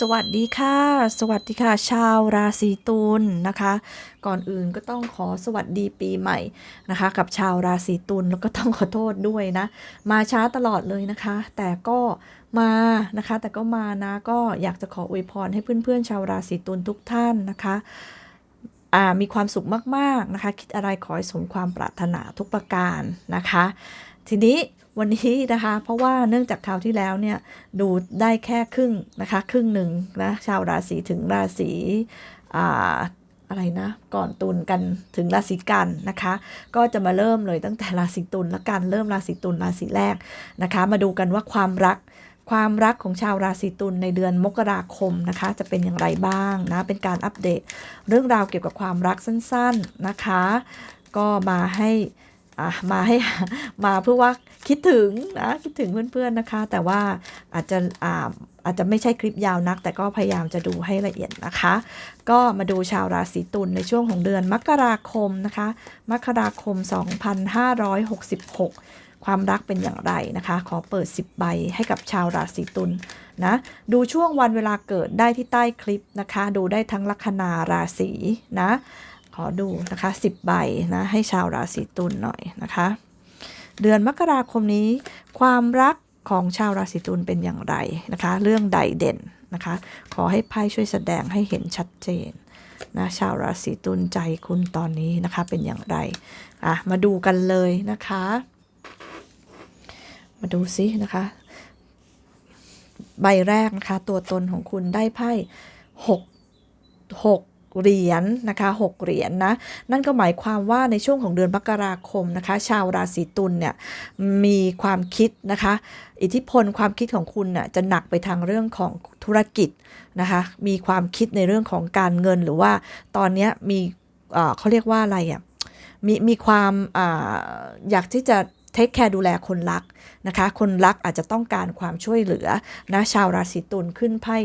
สวัสดีค่ะ สวัสดีค่ะ ชาวราศีตุลนะคะ ก่อนอื่นก็ต้องขอสวัสดีปีใหม่นะคะ กับชาวราศีตุลแล้วก็ต้องขอโทษด้วยนะ มาช้าตลอดเลยนะคะ แต่ก็มานะคะ แต่ก็มานะก็อยากจะขออวยพรให้เพื่อนๆ ชาวราศีตุลทุกท่านนะคะมีความสุขมากๆนะคะ คิดอะไรขอให้สมความปรารถนาทุกประการนะคะ ทีนี้วันนี้นะคะ เพราะว่าเนื่องจากคราวที่แล้วเนี่ยดูได้แค่ครึ่งนะคะ ครึ่งหนึ่งนะชาวราศีถึงราศีอ่าอะไรนะ ก่อนตุลกันถึงราศีกันนะคะ ก็จะมาเริ่มเลยตั้งแต่ราศีตุลละกันเริ่มราศีตุลราศีแรกนะคะ มาดูกันว่าความรักความรักของชาวราศีตุลในเดือนมกราคมนะคะ จะเป็นอย่างไรบ้างนะ เป็นการอัปเดต เรื่องราวเกี่ยวกับความรักสั้น ๆนะคะ ก็มาให้ มาให้มาเพื่อว่าคิดถึงนะคิดถึงเพื่อนๆนะคะ แต่ว่าอาจจะอ่าอาจจะไม่ใช่คลิปยาวนัก แต่ก็พยายามจะดูให้ละเอียดนะคะ ก็มาดูชาวราศีตุลในช่วงของเดือนมกราคมนะคะ มกราคม 2566 ความรักเป็นอย่างไรนะคะ ขอเปิด 10 ใบให้กับชาวราศีตุลนะ ดูช่วงวันเวลาเกิดได้ที่ใต้คลิปนะคะ ดูได้ทั้งลัคนาราศีนะ อดูนะคะ10ใบนะให้ชาวราศีตุลหน่อยนะคะ เดือนมกราคมนี้ ความรักของชาวราศีตุลเป็นอย่างไรนะคะ เรื่องใดเด่นนะคะ ขอให้ไพ่ช่วยแสดงให้เห็นชัดเจนนะชาวราศีตุลใจคุณตอนนี้นะคะเป็นอย่างไรอะมาดูกันเลยนะคะ มาดูซินะคะ ใบแรกนะคะ ตัวตนของคุณได้ไพ่หกหก เหรียญนะคะหกเหรียญนะนั่นก็หมายความว่าในช่วงของเดือนมกราคมนะคะชาวราศีตุลเนี่ยมีความคิดนะคะอิทธิพลความคิดของคุณน่ะจะหนักไปทางเรื่องของธุรกิจนะคะมีความคิดในเรื่องของการเงินหรือว่าตอนนี้มีเขาเรียกว่าอะไรอะมีมีความออยากที่จะ เทคแคร์ดูแลคนรักนะคะ คนรักอาจจะต้องการความช่วยเหลือนะชาวราศีตุลขึ้นไพ่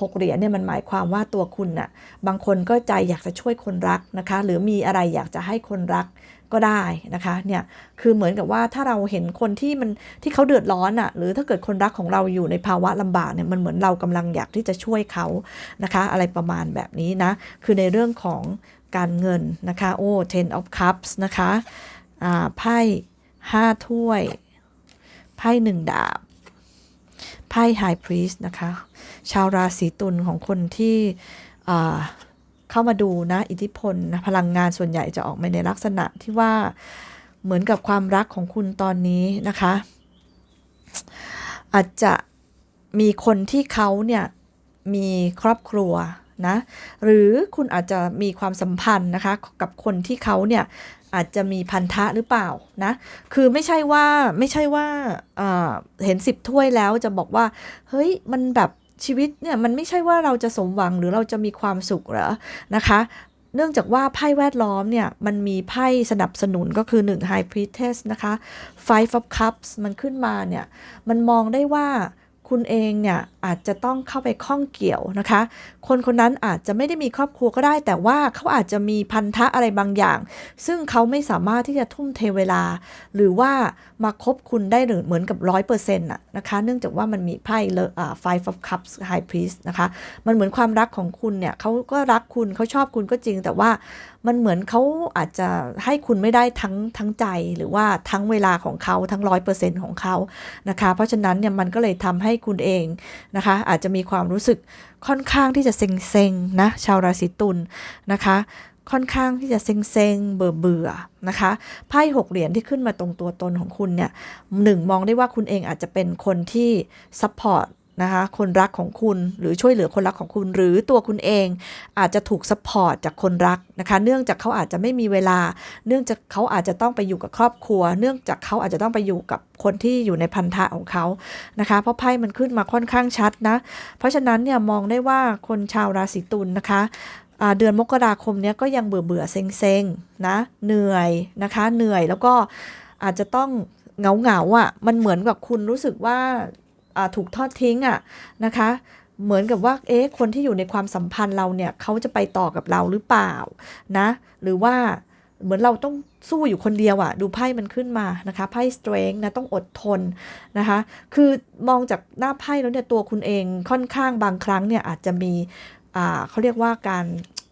หกเหรียญเนี่ยมันหมายความว่าตัวคุณน่ะบางคนก็ใจอยากจะช่วยคนรักนะคะ หรือมีอะไรอยากจะให้คนรักก็ได้นะคะเนี่ยคือเหมือนกับว่าถ้าเราเห็นคนที่มันที่เขาเดือดร้อนอะ่ะหรือถ้าเกิดคนรักของเราอยู่ในภาวะลำบากเนี่ยมันเหมือนเรากำลังอยากที่จะช่วยเขานะคะ อะไรประมาณแบบนี้นะ คือในเรื่องของการเงินนะคะ โอ้ ten of cups นะคะอ่าไพ่ ห้าถ้วย ไพ่หนึ่งดาบ ไพ่ High Priest นะคะ ชาวราศีตุลของคนที่เข้ามาดูนะ อิทธิพลนะพลังงานส่วนใหญ่จะออกมาในลักษณะที่ว่าเหมือนกับความรักของคุณตอนนี้นะคะ อาจจะมีคนที่เขาเนี่ยมีครอบครัวนะ หรือคุณอาจจะมีความสัมพันธ์นะคะ กับคนที่เขาเนี่ย อาจจะมีพันธะหรือเปล่านะ คือไม่ใช่ว่าไม่ใช่ว่าเห็นสิบถ้วยแล้วจะบอกว่า เฮ้ยมันแบบชีวิตเนี่ยมันไม่ใช่ว่าเราจะสมหวังหรือเราจะมีความสุขหรอนะคะ เนื่องจากว่าไพ่แวดล้อมเนี่ยมันมีไพ่สนับสนุนก็คือ1 High Priestess นะคะ Five of Cups มันขึ้นมาเนี่ยมันมองได้ว่า คุณเองเนี่ยอาจจะต้องเข้าไปข้องเกี่ยวนะคะ คนคนนั้นอาจจะไม่ได้มีครอบครัวก็ได้ แต่ว่าเขาอาจจะมีพันธะอะไรบางอย่าง ซึ่งเขาไม่สามารถที่จะทุ่มเทเวลา หรือว่ามาคบคุณได้หรือเหมือนกับร้อยเปอร์เซ็นต์ะนะคะ เนื่องจากว่ามันมีไพ่เลอ่า five of cups high priest นะคะ มันเหมือนความรักของคุณเนี่ยเขาก็รักคุณเขาชอบคุณก็จริง แต่ว่ามันเหมือนเขาอาจจะให้คุณไม่ได้ทั้งทั้งใจหรือว่าทั้งเวลาของเขาทั้งร้อยเปอร์เซ็นต์ของเขานะคะ เพราะฉะนั้นเนี่ยมันก็เลยทำให้คุณเองนะคะ อาจจะมีความรู้สึกค่อนข้างที่จะเซ็งๆนะชาวราศีตุลนะคะค่อนข้างที่จะเซ็งๆ เบื่อเบื่อๆนะคะ ไพ่หกเหรียญที่ขึ้นมาตรงตัวตนของคุณเนี่ยหนึ่งมองได้ว่าคุณเองอาจจะเป็นคนที่ซัพพอร์ต นะคะคนรักของคุณหรือช่วยเหลือคนรักของคุณ หรือตัวคุณเองอาจจะถูกซัพพอร์ตจากคนรักนะคะ เนื่องจากเขาอาจจะไม่มีเวลา เนื่องจากเขาอาจจะต้องไปอยู่กับครอบครัว เนื่องจากเขาอาจจะต้องไปอยู่กับคนที่อยู่ในพันธะของเขานะคะ เพราะไพ่มันขึ้นมาค่อนข้างชัดนะ เพราะฉะนั้นเนี่ยมองได้ว่าคนชาวราศีตุลนะคะเดือนมกราคมเนี้ยก็ยังเบื่อเบื่อเซ็งเซ็งนะเหนื่อยนะคะเหนื่อยแล้วก็อาจจะต้องเหงาเหงาอะมันเหมือนกับคุณรู้สึกว่า ถูกทอดทิ้งอะนะคะเหมือนกับว่า เอ๊ะ คนที่อยู่ในความสัมพันธ์เราเนี่ย เขาจะไปต่อกับเราหรือเปล่านะ หรือว่าเหมือนเราต้องสู้อยู่คนเดียวอะดูไพ่มันขึ้นมานะคะ ไพ่ strength นะ ต้องอดทนนะคะ คือมองจากหน้าไพ่แล้วเนี่ย ตัวคุณเองค่อนข้างบางครั้งเนี่ย อาจจะมี อ่าเขาเรียกว่าการ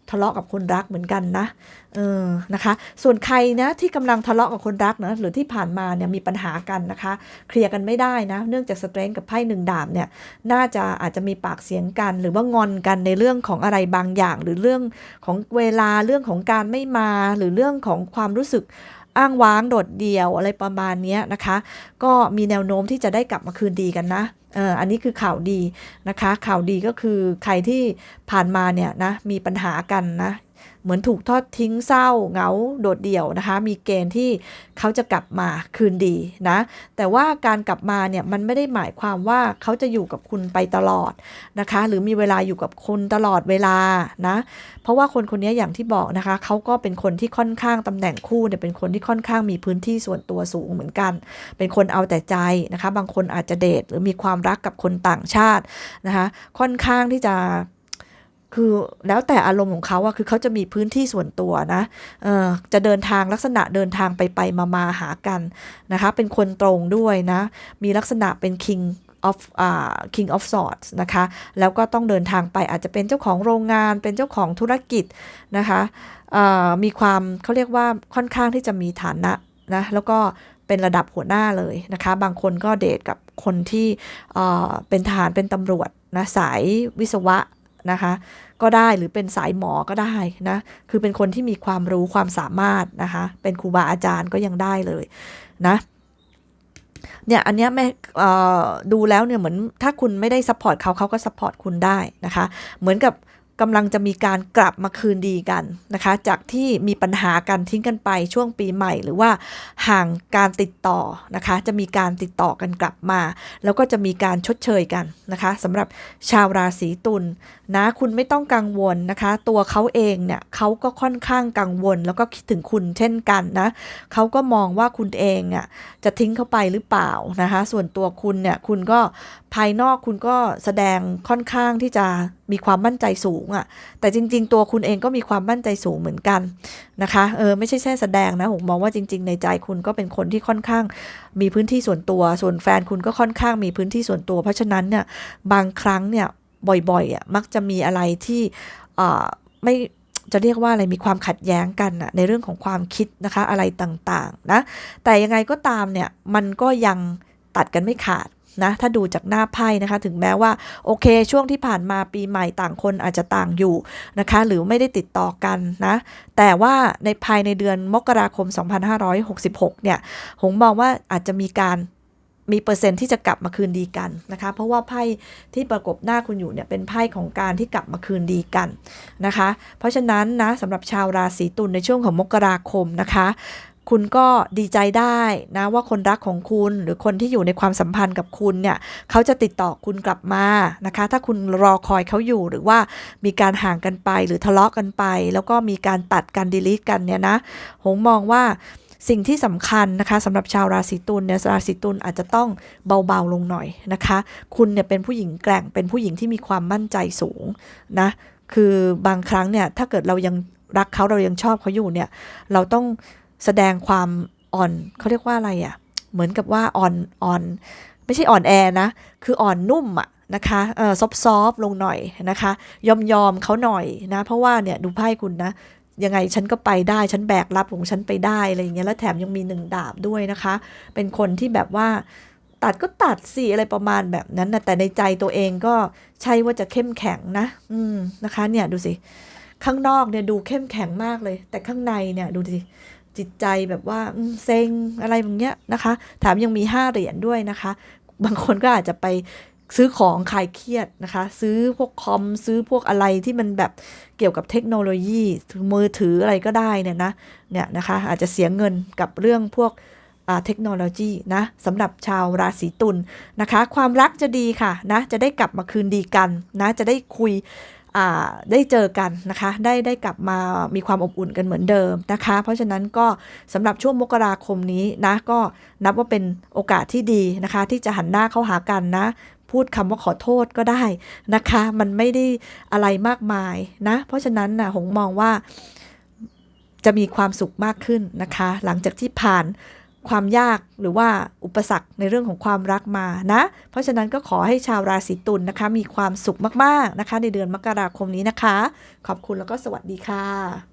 ทะเลาะกับคนรักเหมือนกันนะเออนะคะ ส่วนใครนะที่กำลังทะเลาะกับคนรักนะหรือที่ผ่านมาเนี่ยมีปัญหากันนะคะ เคลียร์กันไม่ได้นะเนื่องจากสเตรนกับไพ่หนึ่งดาบเนี่ยน่าจะอาจจะมีปากเสียงกัน หรือว่างอนกันในเรื่องของอะไรบางอย่าง หรือเรื่องของเวลาเรื่องของการไม่มาหรือเรื่องของความรู้สึก อ้างว้างโดดเดี่ยวอะไรประมาณนี้นะคะ ก็มีแนวโน้มที่จะได้กลับมาคืนดีกันนะเอออันนี้คือข่าวดีนะคะ ข่าวดีก็คือใครที่ผ่านมาเนี่ยนะมีปัญหากันนะ เหมือนถูกทอดทิ้งเศร้าเหงาโดดเดี่ยวนะคะ มีเกณฑ์ที่เขาจะกลับมาคืนดีนะ แต่ว่าการกลับมาเนี่ยมันไม่ได้หมายความว่าเขาจะอยู่กับคุณไปตลอดนะคะ หรือมีเวลาอยู่กับคุณตลอดเวลานะ เพราะว่าคนคนนี้อย่างที่บอกนะคะเขาก็เป็นคนที่ค่อนข้างตำแหน่งคู่เนี่ยเป็นคนที่ค่อนข้างมีพื้นที่ส่วนตัวสูงเหมือนกัน เป็นคนเอาแต่ใจนะคะ บางคนอาจจะเดทหรือมีความรักกับคนต่างชาตินะคะ ค่อนข้างที่จะ คือแล้วแต่อารมณ์ของเขาอะคือเขาจะมีพื้นที่ส่วนตัวนะเออจะเดินทางลักษณะเดินทางไปไปมามาหากันนะคะ เป็นคนตรงด้วยนะ มีลักษณะเป็น king of อ่า king of swords นะคะ แล้วก็ต้องเดินทางไปอาจจะเป็นเจ้าของโรงงาน เป็นเจ้าของธุรกิจนะคะเอ่อมีความเขาเรียกว่าค่อนข้างที่จะมีฐานะนะ แล้วก็เป็นระดับหัวหน้าเลยนะคะ บางคนก็เดทกับคนที่เอ่อเป็นทหารเป็นตำรวจนะ สายวิศวะ นะคะ ก็ได้หรือเป็นสายหมอก็ได้นะ คือเป็นคนที่มีความรู้ความสามารถนะคะ เป็นครูบาอาจารย์ก็ยังได้เลยนะเนี่ยอันเนี้ยแม่ดูแล้วเนี่ยเหมือนถ้าคุณไม่ได้ซัพพอร์ตเขาเขาก็ซัพพอร์ตคุณได้นะคะ เหมือนกับ กำลังจะมีการกลับมาคืนดีกันนะคะ จากที่มีปัญหากันทิ้งกันไปช่วงปีใหม่ หรือว่าห่างการติดต่อนะคะ จะมีการติดต่อกันกลับมา แล้วก็จะมีการชดเชยกันนะคะสำหรับชาวราศีตุลนะ คุณไม่ต้องกังวลนะคะ ตัวเขาเองเนี่ยเขาก็ค่อนข้างกังวล แล้วก็คิดถึงคุณเช่นกันนะเขาก็มองว่าคุณเองอะจะทิ้งเขาไปหรือเปล่านะคะ ส่วนตัวคุณเนี่ยคุณก็ภายนอกคุณก็แสดงค่อนข้างที่จะ มีความมั่นใจสูงอะ่ะ แต่จริง ๆ ตัวคุณเองก็มีความมั่นใจสูงเหมือนกันนะคะเออไม่ใช่แค่แสดงนะผมมองว่าจริง ๆ ในใจคุณก็เป็นคนที่ค่อนข้างมีพื้นที่ส่วนตัว ส่วนแฟนคุณก็ค่อนข้างมีพื้นที่ส่วนตัว เพราะฉะนั้นเนี่ยบางครั้งเนี่ยบ่อยๆอะมักจะมีอะไรที่เอ่อไม่จะเรียกว่าอะไรมีความขัดแย้งกันอะในเรื่องของความคิดนะคะอะไรต่างๆนะแต่ยังไงก็ตามเนี่ยมันก็ยังตัดกันไม่ขาด นะถ้าดูจากหน้าไพ่นะคะ ถึงแม้ว่าโอเค ช่วงที่ผ่านมาปีใหม่ต่างคนอาจจะต่างอยู่นะคะ หรือไม่ได้ติดต่อกันนะแต่ว่าในภายในเดือนมกราคม 2566 เนี่ยหงมองว่าอาจจะมีการมีเปอร์เซ็นต์ที่จะกลับมาคืนดีกันนะคะ เพราะว่าไพ่ที่ประกบหน้าคุณอยู่เนี่ยเป็นไพ่ของการที่กลับมาคืนดีกันนะคะ เพราะฉะนั้นนะสำหรับชาวราศีตุลในช่วงของมกราคมนะคะ คุณก็ดีใจได้นะว่าคนรักของคุณหรือคนที่อยู่ในความสัมพันธ์กับคุณเนี่ยเขาจะติดต่อคุณกลับมานะคะ ถ้าคุณรอคอยเขาอยู่หรือว่ามีการห่างกันไปหรือทะเลาะกันไป แล้วก็มีการตัดการดีลิทกันเนี่ยนะหงมองว่าสิ่งที่สำคัญนะคะสำหรับชาวราศีตุลเนี่ยราศีตุลอาจจะต้องเบาๆลงหน่อยนะคะ คุณเนี่ยเป็นผู้หญิงแกร่งเป็นผู้หญิงที่มีความมั่นใจสูงนะคือบางครั้งเนี่ยถ้าเกิดเรายังรักเขาเรายังชอบเขาอยู่เนี่ย เราต้อง แสดงความอ่อนเขาเรียกว่าอะไรอะ่ะ เหมือนกับว่าอ่อนอ่อนไม่ใช่อ่อนแอนะ คืออ่อนนุ่มอะ่ะนะคะเออซอฟซอฟลงหน่อยนะคะ ยอมยอมเขาหน่อยนะ เพราะว่าเนี่ยดูไพ่คุณนะ ยังไงฉันก็ไปได้ ฉันแบกรับของฉันไปได้อะไรอย่างเงี้ย แล้วแถมยังมีหนึ่งดาบด้วยนะคะ เป็นคนที่แบบว่าตัดก็ตัดสิอะไรประมาณแบบนั้นนะแต่ในใจตัวเองก็ใช่ว่าจะเข้มแข็งนะ อืมนะคะ เนี่ยดูสิ ข้างนอกเนี่ยดูเข้มแข็งมากเลย แต่ข้างในเนี่ยดูสิ จิตใจแบบว่าเซ็งอะไรแบบเนี้ยนะคะแถมยังมีห้าเหรียญด้วยนะคะ บางคนก็อาจจะไปซื้อของคลายเครียดนะคะ ซื้อพวกคอมซื้อพวกอะไรที่มันแบบเกี่ยวกับเทคโนโลยีมือถืออะไรก็ได้เนี่ยนะเนี่ยนะคะ อาจจะเสียเงินกับเรื่องพวกเทคโนโลยีนะสำหรับชาวราศีตุลนะคะ ความรักจะดีค่ะนะจะได้กลับมาคืนดีกันนะจะได้คุย ได้เจอกันนะคะ ได้ได้กลับมามีความอบอุ่นกันเหมือนเดิมนะคะ เพราะฉะนั้นก็สำหรับช่วงมกราคมนี้นะก็นับว่าเป็นโอกาสที่ดีนะคะ ที่จะหันหน้าเข้าหากันนะ พูดคำว่าขอโทษก็ได้นะคะ มันไม่ได้อะไรมากมายนะ เพราะฉะนั้นนะหงมองว่าจะมีความสุขมากขึ้นนะคะ หลังจากที่ผ่าน ความยากหรือว่าอุปสรรคในเรื่องของความรักมานะ เพราะฉะนั้นก็ขอให้ชาวราศีตุลนะคะ มีความสุขมากๆนะคะ ในเดือนมกราคมนี้นะคะ ขอบคุณแล้วก็สวัสดีค่ะ